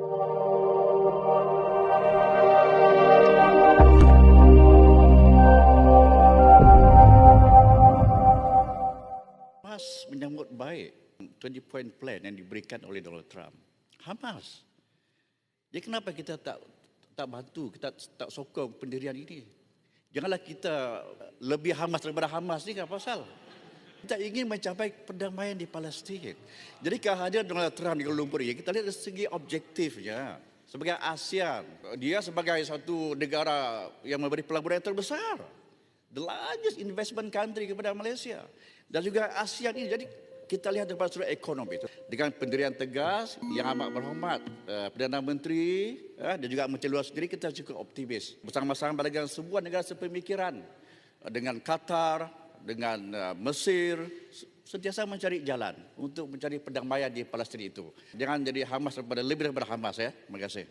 Hamas menyambut baik 20 point plan yang diberikan oleh Donald Trump. Hamas. Jadi kenapa kita tak tak bantu, kita tak sokong pendirian ini? Janganlah kita lebih Hamas daripada Hamas ni apa pasal? Kita ingin mencapai perdamaian di Palestin. Jadi kehadiran Donald Trump di Kuala Lumpur ini, kita lihat dari segi objektifnya. Sebagai ASEAN, dia sebagai satu negara yang memberi pelaburan yang terbesar. The largest investment country kepada Malaysia. Dan juga ASEAN ini. Jadi kita lihat daripada sudut ekonomi itu. Dengan pendirian tegas yang amat berhormat uh, Perdana Menteri uh, dan juga Menteri Luar sendiri kita cukup optimis. Bersama-sama dengan sebuah negara sepemikiran. Uh, dengan Qatar, dengan uh, Mesir, sentiasa mencari jalan untuk mencari perdamaian di Palestin itu. Jangan jadi Hamas daripada lebih daripada Hamas ya. Terima kasih.